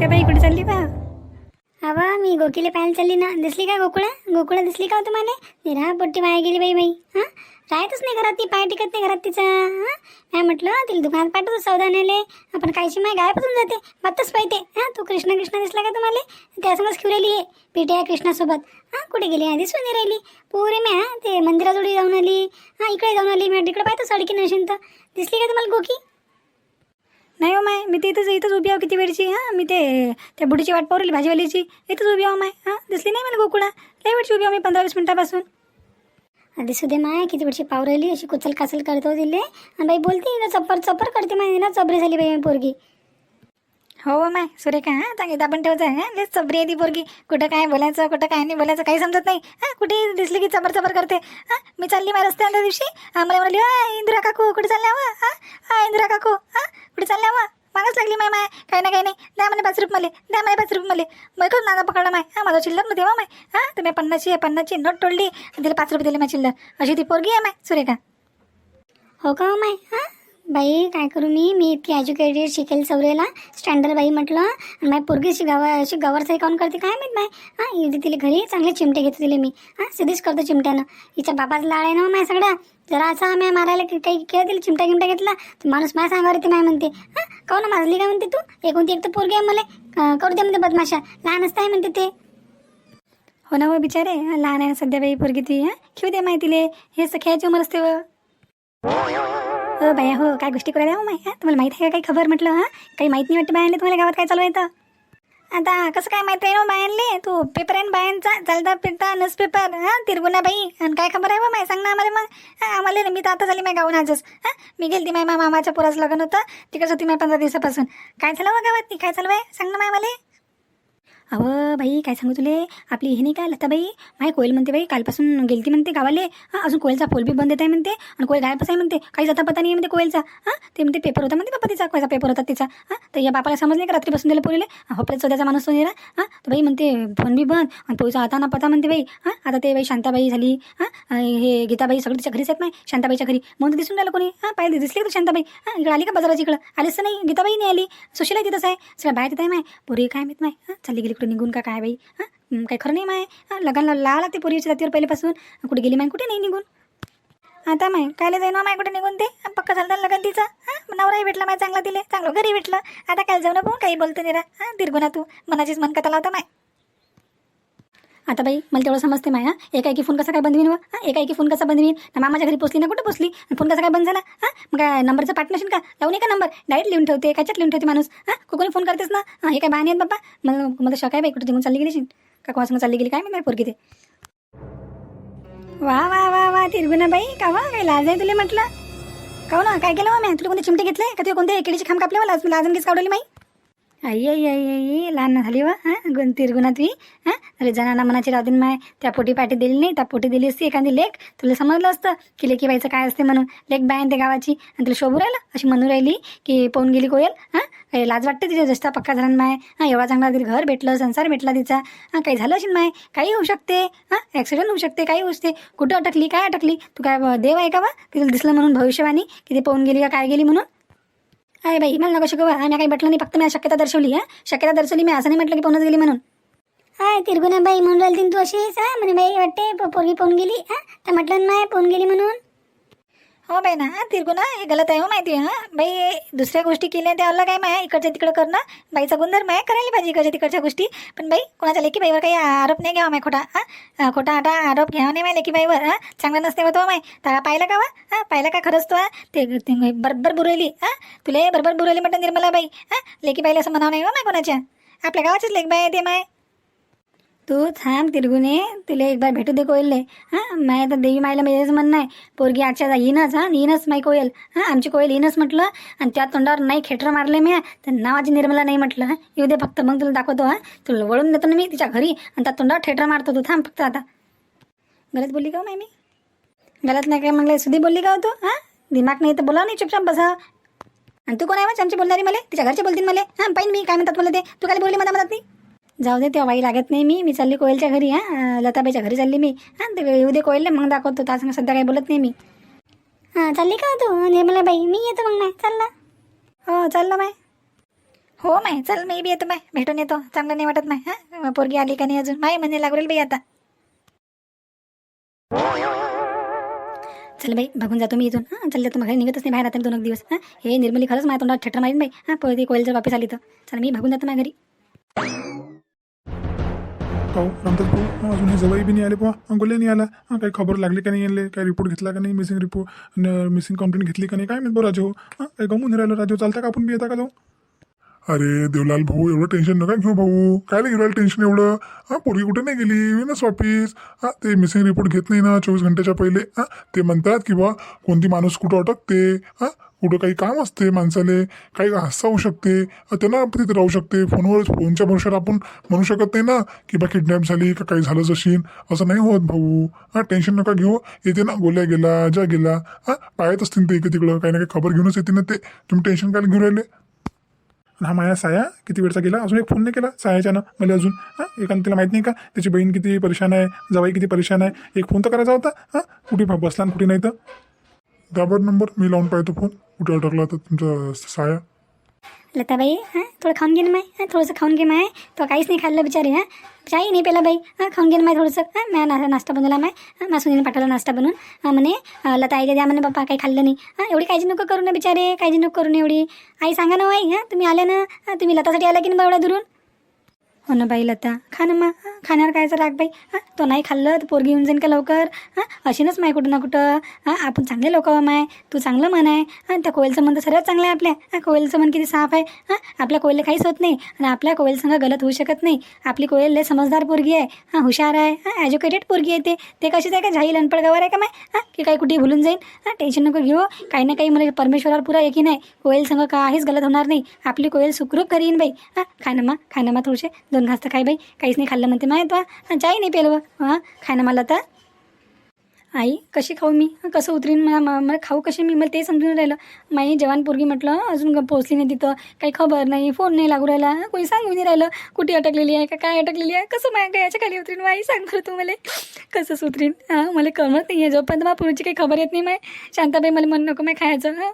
का बाई कुठे चालली बा अवा मी गोकीले पाहायला चालली ना. दिसली का गोकुळा? गोकुळा दिसली का हो तुम्हाला? निरा पोट्टी वाया गेली बाई बाई. हां? राहतच नाही घरात ती पाय टिकत नाही घरात तिचा. हां? काय म्हटलं तिला दुकानात पाठवतो सौदाण्याले आपण कायशी माय गायबच होऊन जाते. बत्तच पाहिजे हां तू कृष्ण कृष्ण दिसला का तुम्हाला? त्यासमोरच खिवलेली आहे पिट्या कृष्णासोबत. हां कुठे गेली? आधी दिसून राहिली. पुरे मी हां ते मंदिराजवळी जाऊन आली. हां इकडे जाऊन आली. मी तिकडे पाहतो सडकी नशीन तर दिसली का तुम्हाला गोकी नाही हो माय मी ते इथंच इथंच उभी आहो किती वेळची हां? मी ते त्या बुडीची वाट पावरली भाजीवालीची. इथंच उभी आहो माय हां? दिसली नाही मला गोकुळा? लई वेळची उभी आहो मी पंधरा वीस मिनिटापासून. दिसू दे माय किती वेळची पाव राहिली? अशी कुचल काचल करतो दिले आणि बाई बोलते ना चप्पर चप्पर करते माय ना चबरी झाली बाई पोरगी. हो माय. सुरेखा हां चांगली आपण ठेवायचं आहे हां लेच चबरी आहे ती पोरगी. कुठं काय बोलायचं कुठं काय नाही बोलायचं काही समजत नाही. हां कुठे दिसली की चबर चबर करते. हां मी चालली माझ्या रस्त्याने त्या दिवशी. हां मला म्हणाली "अय, इंदिरा काकू कुठे चालल्या वा? हां हा इंदिरा काकू हां कुठे चालल्या वा? मागच लागली माय माय. काही ना काही नाही. द्या मला पाच रुपये मला. द्या मला पाच रुपये मला. मग खूप नादा पकडला माय. हां माझा चिल्लरमध्ये माय. हां तुम्ही पन्नासची आहे पन्नासची नोट तोडली. आणि तिला पाच रुपये दिले माय चिल्लर अशी ती पोरगी आहे माय सुरेखा. हो का हो माय? हां? बाई काय करू मी? मी इतकी एज्युकेटेड शिकेल सवरेला. स्टँडर्ड बाई म्हटलं आणि माझी पोरगी अशी अशी गवरसाई काऊन करते? काय माहीत माय हां येते तिला घरी चांगले चिमटे घेते तिले मी. हां सिधीच करतो चिमट्यानं. हिच्या बाबाचा लाळ आहे ना हो माझ्या माय जरा असा मी मारायला काही खेळ तिला चिमटा गिमटा घेतला तर माणूस माझ्या सांगावर येते माय म्हणते. हां काऊन हो माजली? काय म्हणते तू? एकूण ती एक तर पोरगी आहे मला. करू दे म्हणते बदमाशा. लहान असतं आहे म्हणते ते. हो ना हो बिचारे. लहान आहे ना सध्या बाई पोरगी ती हां. खेळू दे माहितीले हे सख्याची उमर असते व. हो बाया हो काय गोष्टी करायला हो माय. तुम्हाला माहीत आहे का काही खबर? म्हटलं हां? काही माहीत नाही वाटतं बायांले तुम्हाला गावात काय चालू आहे तर आता कसं काय माहिती हो आहे ना बायांले? तू पेपर आहे बायांचा? चालता फिरता नस पेपर हां? तिरगुना बाई. आणि काय खबर आहे हो बा माय? सांग ना आम्हाला मग. हां आम्हाला मी तर आता झाली माय गावून आजच. हां? मी गेली माय मा मामाच्या पोराचं लग्न होतं. तिकडच होती माय पंधरा दिवसापासून. काय झालं बा गावात? ती काय चालू आहे सांग ना माय मला. अहो बाई काय सांगू तुले? आपली हे नाही काय लताबाई? माय कोयल म्हणते बाई कालपासून गेलती म्हणते गावाले. हां अजून कोयलचा फोल बी बंद येत आहे म्हणते. आणि कोयल गायबच आहे म्हणते. काही जाता पता नाही म्हणते कोयलचा. हां ते म्हणते पेपर होता म्हणते बापा तिचा. कोयचा पेपर होता तिचा. हां तर या बापाला समजले का? रात्रीपासून दिलं पोरीले होपऱ्यात हो, सध्याचा माणूस तो निरा हां तर बाई म्हणते फोन बी बंद. आणि पोरीचा आता ना पता म्हणते बाई. हां आता ते बाई शांताबाई झाली. हां हे गीताबाई सगळं तिच्या घरीच आहेत नाही शांताबाईच्या घरी. म्हणून तर दिसून राहिलं कोणी. हां पाहिजे दिसली का शांताबाई? हां इकडे आली का बाजाराची इकडं? आलीच नाही. गीताबाई नाही आली. सुशीला तिथंच आहे. सगळ्या बाहेर तिथं आहे माय. पोरी काय माहीत नाही हां चालली गेली इकडे निघून का काय बाई? हां? काय खरं नाही माय. हां लगान लावा लागते पोरीच्या जातीवर पहिल्यापासून. कुठे गेली माय? कुठे नाही निघून? आता माय कायला जाईन माय कुठे निघून ते? पक्का झालं लगन तिचा? हां नवराही भेटला माय चांगला दिले चांगलं घरी भेटलं. आता काय जाऊ नको काही बोलतो निरा हां दिरगुना तू. मनाचीच मन कथा लावता माय. आता बाई मला तेवढं समजते माय. हा एका एकी फोन कसा काय बंद होईल हां एका एकी फोन कसा बंद होईन ना मामाच्या घरी पोचली ना कुठं पोचली? फोन कसा काय बंद झाला? हां मग काय नंबरचं पार्टनरशिप का? लावून का नंबर डायरेक्ट लिहून ठेवते काच्यात लिहून ठेवते माणूस? हां कोणी फोन करतेस ना? हां हे काय बाहेर आहेत बाबा मला मला शक आहे बाई कुठे निघून चालली गेली का कोणासंग चालली गेली काय मी पोरगी ते? वा वा वा वा तिरगुना बाई का वा काय लाज आहे तुला म्हटलं? का ना काय केलं मी तुला कोणते चिमटे घेतले? का तुला कोणते केळीचे खांब कापले मला लाजून घेस काढवली माई? आई आई आई आई लहान ना झाली वा हां गुण तिरगुना तुम्ही हां अरे जणांना मनाची राहू देईन माय त्या पोटी पाठी दिली नाही त्या पोटी दिली असती एखादी लेख तुला समजलं असतं की लेखी बाईचं काय असते म्हणून लेख बायन ते गावाची आणि तुला शोभू राहिलं अशी म्हणू राहिली की पाहून गेली कोयल हां काही लाज वाटते तिच्या जस्ता पक्का झाला माय हां एवढा चांगला तिला घर भेटलं संसार भेटला तिचा हां काही झालं असेल माय काही होऊ शकते हां ॲक्सिडेंट होऊ शकते काही होऊ शकते कुठं अटकली काय अटकली तू काय देव आहे का बा तिला दिसलं म्हणून भविष्यवाणी की ते पाहून गेली का काय गेली म्हणून अरे बाई मला नको शिकवा आणि काही म्हटलं नाही फक्त मी शक्यता दर्शवली हा? शक्यता दर्शवली मी असं नाही म्हटलं की पाहूनच गेली म्हणून. हाय तिरगुना बाई म्हणून राहिली तू अशीच हा? म्हणे बाई वाटते पोरगी पाहून गेली हा? तर म्हटलं नाही पाहून गेली म्हणून. हो बाई ना हां तिरगुना हे गलत आहे हो माहिती आहे हां. बाई दुसऱ्या गोष्टी केल्या त्या अलग आहे माय इकडच्या तिकडं करणं बाईचा गुणधर्म आहे करायला पाहिजे इकडच्या तिकडच्या गोष्टी. पण बाई कोणाच्या लेकी बाईवर काही आरोप नाही घ्यावा माय खोटा हां. खोटा आटा आरोप घ्यावा नाही हो माय लेकी बाईवर हां. चांगलं नसते होतो माय. तर पाहिलं का वा? हां पाहिलं का खरंच तो हा? ते ते बरोबर बुरवली हां. तुला बरोबर बुरवली म्हटलं निर्मला बाई हां. लेकी बाईला असं म्हणावं नाही हो माय कोणाच्या. आपल्या गावाचीच लेख बाई आहे ते माय. तू थांब तिरगुने तुला एक बार भेटू दे कोयलले हां माय तर देवी मायला माझ्याच म्हणणं आहे. पोरगी आजच्या येईनच हां येईनच माय कोयल. हां आमची कोयल येईनच म्हटलं आणि त्या तोंडावर नाही खेटर मारले मी तर नावाची निर्मला नाही म्हटलं हां. येऊ दे फक्त मग तुला दाखवतो हां. तुला वळून देतो ना मी तिच्या घरी आणि त्या तोंडावर ठेटर मारतो तू. थांब फक्त आता. गलत बोलली का हो माय मी गलत नाही काय म्हणलं? सुधी बोलली का हो तू? हां? दिमाग नाही तर बोला नाही चुपचाप बसा. आणि तू कोण आहे आमची बोलणारी मला? तिच्या घरचे बोलतील मला? हां पाहिजे मी काय म्हणतात मला ते? तू काय बोलली मला म्हणत नाही जाऊ दे तेव्हा वाई लागत नाही मी. मी चालली कोयलच्या घरी हां. लताबाईच्या घरी चालली मी. हां ते येऊ दे कोयलले मग दाखवतो. त्यासंग सध्या काही बोलत नाही मी. हा चालली का तू? निर्मला बाई मी येतो मग नाही चालला हो चाललं माय हो माय चल मी बी येतो माय भेटून येतो. चांगलं नाही वाटत माय हां. पोरगी आली का नाही अजून? माय म्हणे लागू राहील बाई आता. चल बाई बघून जातो मी इथून. हां चल जातो. मग घरी निघतच नाही बाहेर आता दोन एक दिवस. हां हे निर्मली खरंच माझ्या तोंडात ठट्टर मारीन बाई. हां पोरगी कोयल जर वापस आली तर. चल मी बघून जातो माझ्या घरी. पाहू. नंतर पाहू. अजून हे जवळ बी नाही आले पहा गोल्या नाही आला. हां काही खबर लागली का नाही आणले काही रिपोर्ट घेतला का नाही? मिसिंग रिपोर्ट मिसिंग कंप्लेंट घेतली का नाही? काय माहीत बरं राजू. हां काही गमून नाही राहिलं. राजू चालता का आपण बी येता का जाऊ? अरे देवलाल भाऊ एवढं टेन्शन नका घेऊ भाऊ. काय नाही घेऊ टेन्शन एवढं? हां पोरगी कुठे नाही गेली? येईनच वापिस हां ते मिसिंग रिपोर्ट घेत नाही ना चोवीस घंट्याच्या पहिले. हां ते म्हणतात की बा कोणती माणूस कुठं अटकते? हां कुठं काही काम असते माणसाले? काही हादसा होऊ शकते. त्यांना तिथे राहू शकते. फोनवर फोनच्या भरोशावर आपण म्हणू शकत नाही ना की बा किडनॅप झाली का काही झालं जशीन. असं नाही होत भाऊ. हां टेन्शन नका घेऊ. येते ना गोल्या गेला ज्या गेला. हां पाहत असतील ते इकडे तिकडं काही ना काही खबर घेऊनच येते ना ते. तुम्ही टेन्शन काय घेऊन राहिले? आणि हा माया साया किती वेळचा गेला? अजून एक फोन नाही केला सायाच्यानं. मला अजून हां एकानं तिला माहीत नाही का? त्याची बहीण किती परेशान आहे जवाई किती परेशान आहे? एक फोन तर करायचा होता हां? कुठे बसला आणि कुठे नाही तर? दाबर नंबर मी लावून पाहतो फोन कुठे अडकला तर तुमचा साया? लताबाई हां थोडं खाऊन घे ना माय हां थोडंसं खाऊन घे माय तो काहीच नाही खाल्लं बिचारी हां. चाही नाही पेला बाई हां खाऊन घे ना माय थोडंसं हां मॅ ना नाश्ता बनवला माय हां सुनीने पाठवला नाश्ता बनवून हां म्हणे लता आईला द्या म्हणे बाप्पा काही खाल्लं नाही हां एवढी काळजी नको करू ना बिचारे काळजी नको करू ना एवढी. आई सांगा ना हो आई हां तुम्ही आल्या ना हां तुम्ही लतासाठी आला की ना बा एवढ्या दुरून? हो ना बाई लता. खा ना मा खाणार खाण्यावर कायचा राग बाई. हां तो नाही खाल्लं तर पोरगी येऊन जाईन का लवकर? हां अशीनच माय कुठं ना कुठं. हां आपण चांगले लोक माय. तू चांगलं मन आहे. हां त्या कोयलचं मन तर सर्वात चांगलं आहे आपल्या. हां कोयलचं मन किती साफ आहे. हां आपल्या कोयलला काहीच होत नाही. आणि आपल्या कोयलसंग गलत होऊ शकत नाही. आपली कोयल लय समजदार पोरगी आहे. हां हुशार आहे. हां एज्युकेटेड पोरगी आहे ते. ते कशीच आहे का झाई अनपड गवर आहे का माय? हां की काही कुठे भुलून जाईन? हां टेन्शन नको घेऊ. काही ना काही मला परमेश्वरावर पुरा आहे. की नाही कोयल संग काहीच गलत होणार नाही. आपली कोयल सुखरूप घरी येईन बाई. हां खाय ना मा ना मा थोडेसे दोन घास तर काय बाई. काहीच नाही खाल्लं म्हणते माहीत बा चाय नाही पेलं हां खाय ना मला तर आई कशी खाऊ मी? कसं उतरीन? मला मला खाऊ कशी मी? मला ते समजून राहिलं. माई जवान पोरगी म्हटलं अजून पोहोचली नाही तिथं. काही खबर नाही फोन नाही लागू राहिला. कोणी सांगू नाही राहिलं. कुठे अटकलेली आहे का? काय अटकलेली आहे? कसं माझ्या काय याच्या खाली उतरीन? माई सांग बरं तू मला. कसं उतरीन हां मला कळत नाही आहे जोपर्यंत मला पुढची काही खबर येत नाही माय. शांताबाई मला मन नको माय खायचं. हां.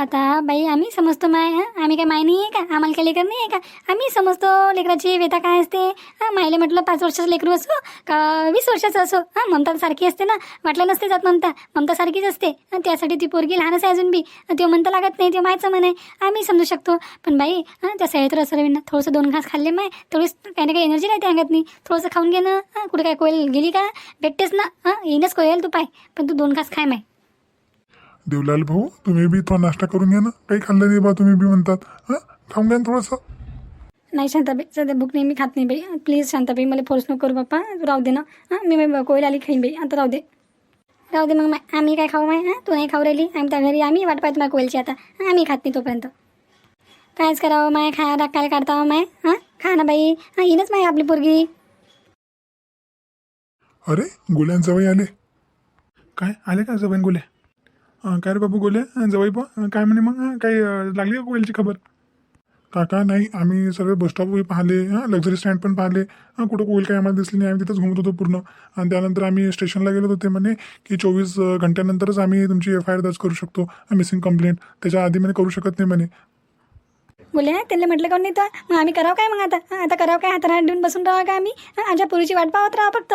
आता बाई आम्ही समजतो माय हां? आम्ही काय माय नाही आहे का? आम्हाला काय लेकर नाही आहे का? आम्ही समजतो लेकराची व्यथा काय असते. हां मायले म्हटलं पाच वर्षाचं लेकरू असो का वीस वर्षाचं असो. हां ममता सारखी असते ना? वाटलं नसते जात ममता. ममता सारखीच असते. त्यासाठी ती पोरगी लहानच आहे अजून बी. तो म्हणता लागत नाही ते मायचं म्हण आहे. आम्ही समजू शकतो. पण बाई हां त्या सह्यात्र असं ना थोडंसं दोन घास खाल्ले माय. थोडीच काही ना काही एनर्जी नाही त्या अंगात नाही थोडंसं खाऊन घे ना. हां कुठे काय कोयल गेली का? भेटतेस ना? हां येईनच कोयल तू पाय. पण तू दोन घास खाय माय. देवलाल भाऊ तुम्ही बी थोडा नाश्ता करून घ्या ना. काही खाल्लं नाही बा तुम्ही बी म्हणतात. हां? खाऊन घ्या ना थोडंसं. नाही शांताबाई सध्या भूक नाही मी खात नाही बाई. प्लीज शांताबाई मला फोर्स नको करू बाप्पा. तू राहू दे ना. हां? मी बाई कोयल आली खाईन बाई. आता राहू दे. राहू दे मग मा- आम्ही काय खाऊ माय हां? तू नाही खाऊ राहिली. आम्ही त्या घरी आम्ही वाट पाहतो माय कोयलची आता. हां, आम्ही खात नाही तोपर्यंत. कायच करावं माय? खा राग काय काढता हो माय? हां? खा ना बाई. हां येईनच माय आपली पोरगी. अरे गोल्यान जवळ आले. काय? आले का जवळ गोल्या? अं, काय रे बाबू गोले? जवळ पा काय म्हणे मग? काही लागली का कोयलची खबर? काका नाही. आम्ही सर्व बसस्टॉप पाहिले. हां लक्झरी स्टँड पण पाहिले. हां कुठं कोईल काय आम्हाला दिसली नाही. आम्ही तिथंच घुमत होतो पूर्ण. आणि त्यानंतर आम्ही स्टेशनला गेलो होते. म्हणे की चोवीस घंट्यानंतरच आम्ही तुमची एफ आय आर दर्ज करू शकतो. मिसिंग कंप्लेंट त्याच्या आधी म्हणे करू शकत नाही म्हणे. बोले त्यांना म्हटलं का नाही तर? मग आम्ही करावं काय मग आता? आता करावं काय? हाताला हात देऊन बसून राहावं काय आम्ही? आमच्या पुरीची वाट पाहत राहा फक्त.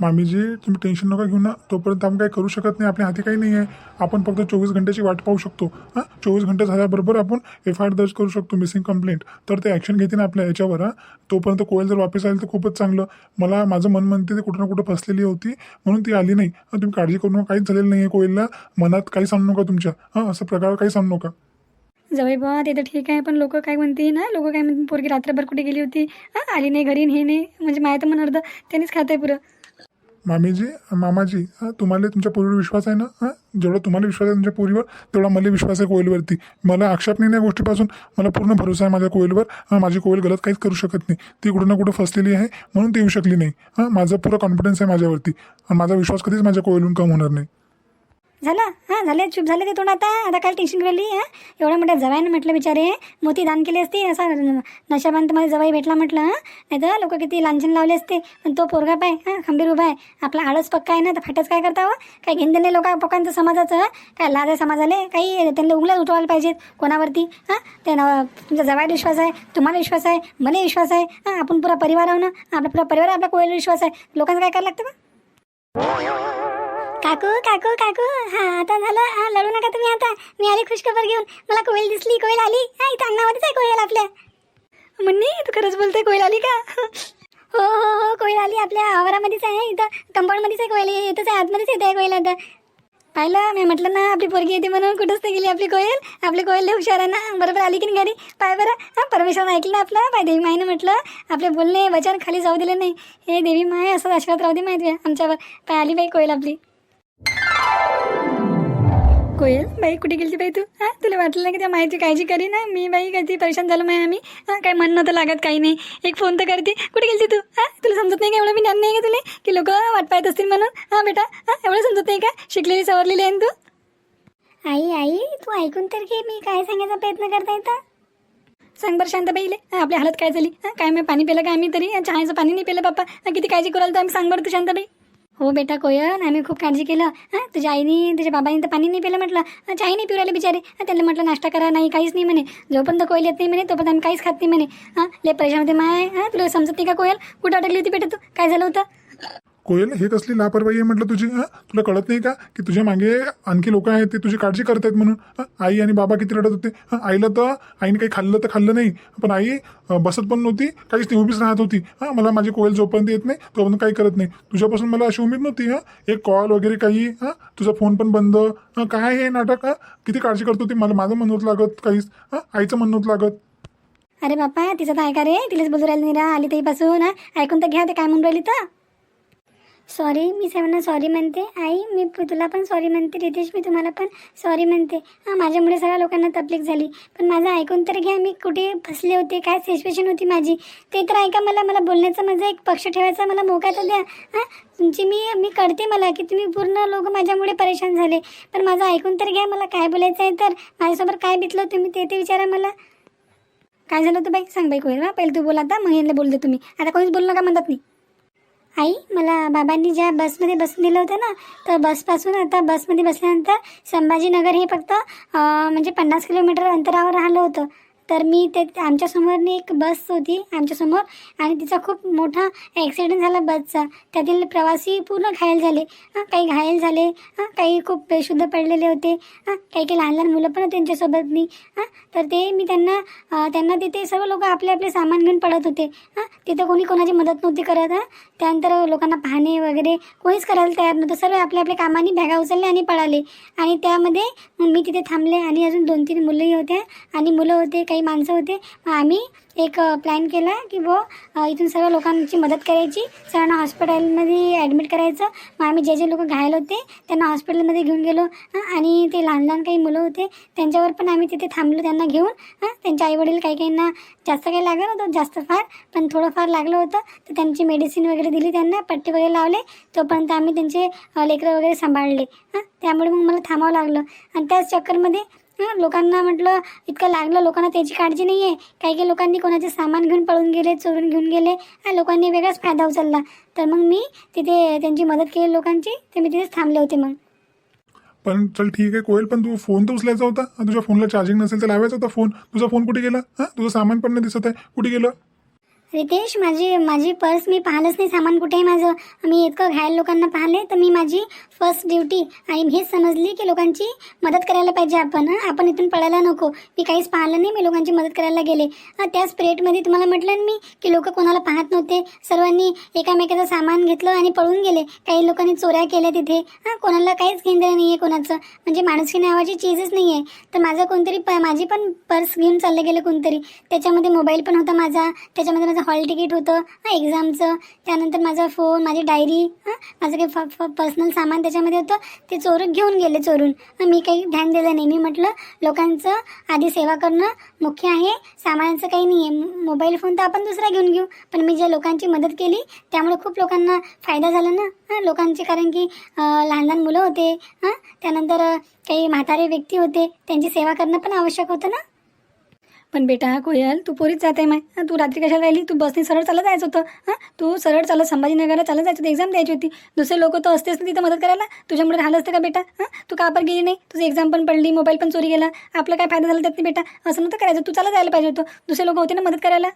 मामीजी तुम्ही टेन्शन नका घेऊ ना. तोपर्यंत आपण काही करू शकत नाही. आपल्या हाती काही नाही आहे आपण फक्त चोवीस घंट्याची वाट पाहू शकतो. हां? चोवीस घंटे झाल्याबरोबर आपण एफ आय आर दर्ज करू शकतो मिसिंग कंप्लेंट तर ते ॲक्शन घेते ना आपल्या याच्यावर हां? तोपर्यंत कोयल जर वापस आली तर खूपच चांगलं. मला माझं मन म्हणते ते कुठं ना कुठं फसलेली होती म्हणून ती आली नाही. तुम्ही काळजी करू नका. काहीच झालेलं नाही आहे कोयलला. मनात काही सांगू नका तुमच्या. हां असं प्रकार काही सांगू नका. जवळ बा ते तर ठीक आहे. पण लोक काय म्हणते ना? लोक काय म्हणते पोरगी रात्रभर कुठे गेली होती? आली नाही घरी हे नाही. म्हणजे माया तर मन अर्ध त्यांनीच खात आहे पुरं. मामीजी मामाजी हां तुम्हाला तुमच्या पोरीवर विश्वास आहे ना? हां जेवढा तुम्हाला विश्वास आहे तुमच्या पोरीवर तेवढा मला विश्वास आहे कोयलवरती मला आक्षेप नाही या गोष्टीपासून मला पूर्ण भरोसा आहे माझ्या कोयलवर हां माझी कोयल गलत काहीच करू शकत नाही. ती कुठं ना कुठं फसलेली आहे म्हणून ती येऊ शकली नाही. हां माझा पुरा कॉन्फिडन्स आहे माझ्यावरती. आणि माझा विश्वास कधीच माझ्या कोयलून कम होणार नाही. झालं? हां झाले चूप झाले ते तोंड आता. आता काय टेन्शन राहिली हां. एवढ्या मोठ्या जवाईनं म्हटलं बिचारे. मोती दान केले असते असा नशाबान तुम्हाला जवाई भेटला म्हटलं हां. नाही तर लोक किती लांछन लावले असते. पण तो पोरगा पाय हां खंबीर उभा आहे. आपला आळस पक्का आहे ना तर फाटच काय करता हो? काय घेणं देणे लोक पक्कांचं समाजाचं? काय लाज आहे समाजाले? काही त्यांना उगलाच उठवायला पाहिजेत कोणावरती हां? ते तुमचा जवाईला विश्वास आहे तुम्हाला विश्वास आहे मला विश्वास आहे हां. आपण पुरा परिवार आहो ना. आपला पुरा परिवार आपला कोयला विश्वास आहे. लोकांचं काय करायला लागतं का काकू काकू काकू. हा आता झालं. हा लढू नका तुम्ही आता. मी आली खुशखबर घेऊन. मला कोयल दिसली कोयल आली. हा इथं अंगणामध्येच आहे कोयल आपल्या. मुन्नी तू खरंच बोलते कोईल आली का? हो हो हो कोयल आली. आपल्या आवारामध्येच आहे. इथं कंपाऊंडमध्येच आहे कोयल. येतच आहे आतमध्येच येते आहे कोयल आता. पाहिलं मी म्हटलं ना आपली पोरगी येते म्हणून. कुठंच नाही गेली आपली कोयल. आपली कोयल हुशार आहे ना. बरोबर आली की नाही घरी पाय बरं. हां परमेश्वरनं ऐकलं ना आपलं? पाय देवी माईनं म्हटलं. आपले बोलणे वचन खाली जाऊ दिले नाही. हे देवी माय असं आशीर्वाद राहू दे माहिती आमच्यावर. पाय आली बाई कोयल आपली. कोयल बाई कुठे गेली बाई तू? हां तुला वाटलं नाही की त्या माहिती काळजी करी ना मी बाई कधी परेशान झालो माय आम्ही? हां काही मन नव्हतं लागत काही नाही. एक फोन तर करते. कुठे गेली तू? हां तुला समजत नाही का? एवढं मी ज्ञान नाही का तुला? की लोक वाट पाहत असतील म्हणून. हां बेटा हां एवढं समजत नाही का? शिकलेली सवरलेली आहे तू? आई आई तू ऐकून तर घे. मी काय सांगायचा प्रयत्न करता येतं? सांग बरं शांताबाईले. हां आपली हालत काय झाली? हां काय मी पाणी पिलं का आम्ही तरी? चहाचं पाणी नाही पिलं बाप्पा हां किती काळजी करायला तर आम्ही सांग बरं तू शांताबाई. हो बेटा कोयन आम्ही खूप काळजी केलं. हां तुझ्या आईने तुझ्या बाबांनी तर पाणी नाही पिलं म्हटलं. चाय नाही पिऊ राहिले बिचारे. त्याला त्यांना म्हटलं नाश्ता करा नाही काहीच नाही म्हणे. जोपर्यंत कोयल येत नाही म्हणे तोपर्यंत आम्ही काहीच खात नाही म्हणे. हां ले परेशान होते माय. हां तुला समजत नाही का कोयल? कुठं अडकली होती बेटा तू? काय झालं होतं? कोयल हे कसली लापरवाही आहे म्हटलं तुझी? हां? तुला कळत नाही का की तुझ्या मागे आणखी लोक आहेत ते तुझी काळजी करतायत म्हणून? हं? आई आणि बाबा किती रडत होते? हं? आईला तर आईने काही खाल्लं तर खाल्लं नाही. पण आई अं, बसत पण नव्हती काहीच नाही उभीच राहत होती. हां? मला माझी कोयल जोपर्यंत येत नाही तोपर्यंत काही करत नाही. तुझ्यापासून मला अशी उमेद नव्हती हां? एक कॉल वगैरे काही हां? तुझा फोन पण बंद. हं? काय हे नाटक हां? किती काळजी करत होती? मला माझं म्हणत लागत काहीच. हां? आईचं म्हणत नव्हतं लागत. अरे बापा तिचं तर ऐका रे? तिलाच बोलू राहिली निरा आली तेपासून हां? ऐकून तर घ्या ते काय म्हणून राहिली तर? सॉरी मी सर्वांना सॉरी म्हणते. आई मी तुला पण सॉरी म्हणते रितेश मी तुम्हाला पण सॉरी म्हणते. हां माझ्यामुळे सगळ्या लोकांना तकलीफ झाली. पण माझं ऐकून तर घ्या मी कुठे फसले होते काय सिच्युएशन होती माझी. ते तर ऐका मला मला बोलण्याचा माझा एक पक्ष ठेवायचा मला मोका तर द्या. हां तुमची मी मी कळते मला की तुम्ही पूर्ण लोक माझ्यामुळे परेशान झाले. पण माझं ऐकून तर घ्या मला काय बोलायचं आहे तर. माझ्यासोबत काय बितलं तुम्ही ते ते विचारा मला. काय झालं होतं बाई? सांग बाई कोयल हां पहिले तू बोला आता मग यांना बोलते तुम्ही. आता कोणीच बोलू नका म्हणतात नाही. आई मला बाबांनी ज्या बसमध्ये बसून दिलं होतं ना तर बसपासून आता बसमध्ये बसल्यानंतर संभाजीनगर हे फक्त म्हणजे पन्नास किलोमीटर अंतरावर राहिलं होतं. तर मी ते आमच्यासमोरनी एक बस होती आमच्यासमोर आणि तिचा खूप मोठा ॲक्सिडेंट झाला बसचा. त्यातील प्रवासी पूर्ण घायल झाले. हां काही घायल झाले. हां काही खूप बेशुद्ध पडलेले होते. हां काही काही लहान लहान मुलं पण होते त्यांच्यासोबत मी. हां तर ते मी त्यांना त्यांना तिथे सर्व लोक आपले आपले सामान घेऊन पडत होते. हां तिथं कोणी कोणाची मदत नव्हती करत हां. त्यानंतर लोकांना पाहणे वगैरे कोणीच करायला तयार नव्हतं. सर्व आपल्या आपल्या कामाने बॅगा उचलले आणि पळाले. आणि त्यामध्ये मी तिथे थांबले आणि अजून दोन तीन मुलंही होत्या. आणि मुलं होते काही माणसं होते. मग आम्ही एक प्लॅन केला की वो इथून सर्व लोकांची मदत करायची. सर्वांना हॉस्पिटलमध्ये ॲडमिट करायचं. मग आम्ही जे जे लोक घायल होते त्यांना हॉस्पिटलमध्ये घेऊन गेलो. आणि ते लहान लहान काही मुलं होते त्यांच्यावर पण आम्ही तिथे थांबलो त्यांना घेऊन. हां त्यांचे आईवडील काही काहींना जास्त काही लागलं नव्हतं जास्त फार. पण थोडंफार लागलं होतं. तर त्यांची मेडिसिन वगैरे दिली त्यांना पट्टी वगैरे लावले. तोपर्यंत आम्ही त्यांचे लेकरं वगैरे सांभाळले. हां त्यामुळे मग मला थांबावं लागलं. आणि त्याच चक्करमध्ये हां लोकांना म्हटलं इतकं लागलं लोकांना त्याची काळजी नाही आहे काही काही लोकांनी कोणाचे सामान घेऊन पळून गेले चोरून घेऊन गेले. हा लोकांनी वेगळाच फायदा उचलला. तर मग मी तिथे त्यांची मदत केली लोकांची ते मी तिथेच थांबले होते मग. पण चल ठीक आहे कोयल पण तू फोन तर उचलायचा होता. तुझ्या फोनला चार्जिंग नसेल तर लावायचा होता फोन. तुझा फोन कुठे गेला? हा तुझं सामान पण नाही दिसत आहे. कुठे गेलं? रितेश माझी माझी पर्स मी पाहिलंच नाही. सामान कुठे आहे माझं. मी इतकं घायल लोकांना पाहिले तर मी माझी फर्स्ट ड्युटी आणि हेच समजली की लोकांची मदत करायला पाहिजे आपण. आपण इथून पळायला नको. मी काहीच पाहिलं नाही मी लोकांची मदत करायला गेले. त्या त्याच पिरियडमध्ये तुम्हाला म्हटलं मी की लोक कोणाला पाहत नव्हते. सर्वांनी एकामेकाचं सामान घेतलं आणि पळून गेले. काही लोकांनी चोऱ्या केल्या तिथे. हां कोणाला काहीच घेणं नाही आहे कोणाचं. म्हणजे माणुसकी नावाची चीजच नाही आहे तर माझं कोणतरी प माझी पण पर्स घेऊन चालले गेले कोणतरी. त्याच्यामध्ये मोबाईल पण होता माझा. त्याच्यामध्ये माझं हॉल तिकीट होतं हां एक्झामचं त्यानंतर माझा फोन माझी डायरी हां माझं काही फ फ पर्सनल सामान त्याच्यामध्ये होतं. ते चोरून घेऊन गेले चोरून. मी काही ध्यान दिलं नाही. मी म्हटलं लोकांचं आधी सेवा करणं मुख्य आहे. सामानाचं काही नाही आहे. मोबाईल फोन तर आपण दुसरा घेऊन घेऊ. पण मी ज्या लोकांची मदत केली त्यामुळे खूप लोकांना फायदा झाला ना. हां लोकांचे कारण की लहान लहान मुलं होते. हां त्यानंतर काही म्हातारे व्यक्ती होते. त्यांची सेवा करणं पण आवश्यक होतं ना. पण बेटा कोयल तू पोरीच जाते माय. तू रात्री कशाला राहिली? तू बसने सरळ चालत जायचं होतं. हां तू सरळ चालत संभाजीनगरला चालत जायचं होतं. एक्झाम द्यायची होती. दुसरे लोक तर असतेच ना तिथं मदत करायला. तुझ्यामुळे राहिलं असतं का बेटा? हां तू कापर गेली नाही? तुझी एक्झाम पण पडली मोबाईल पण चोरी गेला. आपला काय फायदा झाला त्यात नाही बेटा? असं नव्हतं करायचं. तू चालत जायला पाहिजे होतं. दुसरे लोक होते ना मदत करायला.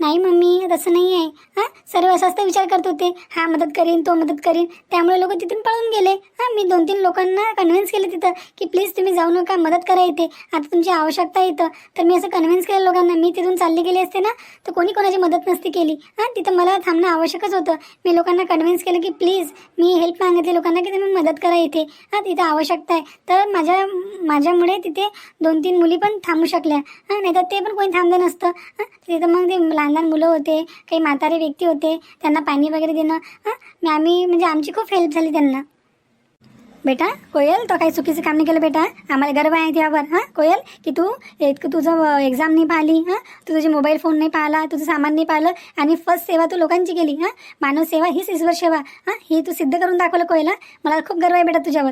नाही मम्मी तसं नाही आहे हां? सर्व असाच तर विचार करत होते. हा मदत करीन तो मदत करीन. त्यामुळे लोक तिथून पळून गेले. हां मी दोन तीन लोकांना कन्व्हिन्स केलं तिथं की प्लीज तुम्ही जाऊ नका मदत करा इथे. आता तुमची आवश्यकता येतं तर मी असं कन्व्हिन्स केलं लोकांना. मी तिथून चालली गेली असते ना तर कोणी कोणाची मदत नसती केली. हां तिथं मला थांबणं आवश्यकच होतं. मी लोकांना कन्व्हिन्स केलं की प्लीज मी हेल्प मागितली लोकांना की तुम्ही मदत करा इथे. हां तिथं आवश्यकता आहे. तर माझ्या माझ्यामुळे तिथे दोन तीन मुली पण थांबू शकल्या. हां नाही तर ते पण कोणी थांबलं नसतं. हां तिथं मग ते लहान लहान मुलं होते काही म्हातारे व्यक्ती होते त्यांना पाणी वगैरे देणं हां? आम्ही म्हणजे आमची खूप हेल्प झाली त्यांना. बेटा कोयल तो काही चुकीचं काम नाही केलं बेटा. आम्हाला गर्व आहे त्यावर हां? कोयल की तू इतकं तुझं एक्झाम नाही पाहिली हां? तू तुझे मोबाईल फोन नाही पाहिला तुझं सामान नाही पाहिलं आणि फर्स्ट सेवा तू लोकांची केली हां? मानव सेवा हीच ईश्वर सेवा हां? ही तू सिद्ध करून दाखवलं कोयल. मला खूप गर्व आहे बेटा तुझ्यावर.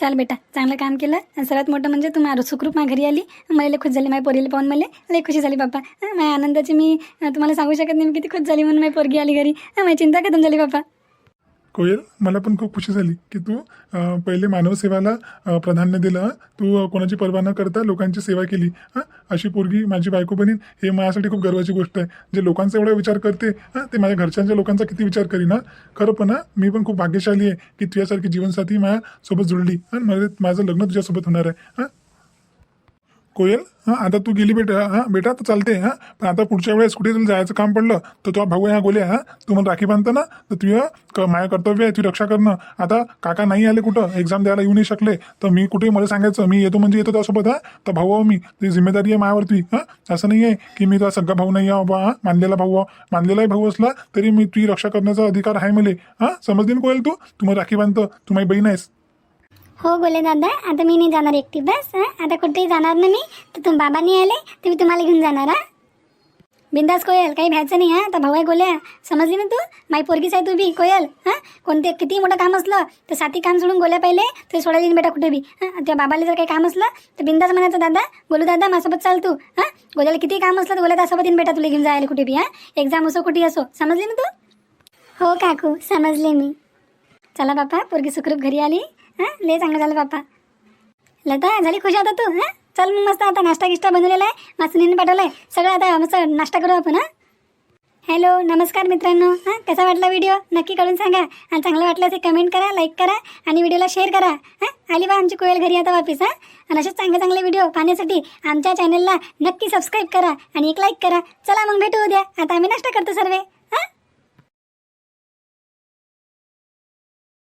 चाल बेटा चांगलं काम केलं. आणि सर्वात मोठं म्हणजे तू माझं सुखरूप माझ्या घरी आली. मला लई खुश झाली माझ्या पोरीला पाहून मला. लई खुशी झाली बाप्पा. हां माझ्या आनंदाची मी तुम्हाला सांगू शकत नाही मी किती खुश झाली म्हणून माझी पोरगी आली घरी. माझी चिंता खतम झाली बाप्पा. कोयल मला पण खूप खुशी झाली की तू पहिले मानव सेवाला प्राधान्य दिलं तू कोणाची पर्वा न करता लोकांची सेवा केली हां. अशी पोरगी माझी बायको बनीन हे माझ्यासाठी खूप गर्वाची गोष्ट आहे. जे लोकांचा एवढा विचार करते हां ते माझ्या घरच्यांच्या लोकांचा किती विचार करीन ना खरं पण मी पण खूप भाग्यशाली आहे की तुझ्यासारखी जीवनसाथी माझ्यासोबत जुळली आणि माझं माझं लग्न तुझ्यासोबत होणार आहे हां. कोयल हां आता तू गेली बेटा हां बेटा तर चालते हां. पण आता पुढच्या वेळेस कुठे तुला जायचं काम पडलं तर तुझा भाऊ ह्या गोल्या हां. तू मला राखी बांधतं ना तर तुझं क माझ्या कर्तव्य आहे तुझी रक्षा करणं. आता काका नाही आले कुठं एक्झाम द्यायला येऊ नाही शकले तर मी कुठे मला सांगायचं मी येतो म्हणजे येतो त्यासोबत हां. तर भाऊ आहो मी तुझी जिम्मेदारी आहे माझ्यावरती हां. असं नाही आहे की मी तुझा सगळा भाऊ नाही आहे बाबा हां. मानलेला भाऊ आहे. मानलेलाही भाऊ असला तरी मी तुझी रक्षा करण्याचा अधिकार आहे मला हां. समजली ना कोयल तू? तू मला राखी बांधतं तू माझी बहीण आहेस. हो बोले दादा. आता मी नाही जाणार एकटी बस हां? आता कुठेही जाणार ना मी तर तुम बाबा नाही आले तर मी तुम्हाला घेऊन जाणार हां? बिंदास कोयल काही भ्यायचं नाही हां? आता भाऊ आहे गोल्या. समजली ना तू? माई पोरगीच आहे तू बी कोयल हां? कोणते किती मोठं काम असलं तर साती काम सोडून गोल्या पहिले ते सोडायला येईन बेटा कुठे बी हां? त्या बाबाला जर काही काम असलं तर बिंदास म्हणायचं दादा गोलू दादा माझ्यासोबत चाल तू हां? गोल्याला किती काम असलं तर गोल्या त्यासोबत येईन बेटा तुला घेऊन जायला कुठे बी हां? एक्झाम असो कुठे असो. समजली ना तू? हो काकू समजले मी. चला बापा पोरगी सुखरूप घरी आली. हां? लय चांगलं झालं बाप्पा. लता झाली खुश आता तू हां? चल मग मस्त आता नाश्ता गिष्टा बनवलेला आहे. मासुनीने पाठवला आहे सगळं आता मस्त नाश्ता करू आपण हां? हॅलो नमस्कार मित्रांनो हां? कसा वाटला व्हिडिओ नक्की कळून सांगा. आणि चांगलं वाटलं ते कमेंट करा लाईक करा आणि व्हिडिओला शेअर करा हां? आली बा आमची कोयल घरी आता वापिस हां? आणि असेच चांगले चांगले व्हिडिओ पाहण्यासाठी आमच्या चॅनलला नक्की सबस्क्राईब करा आणि एक लाईक करा. चला मग भेटू उद्या. आता आम्ही नाश्ता करतो सर्वे.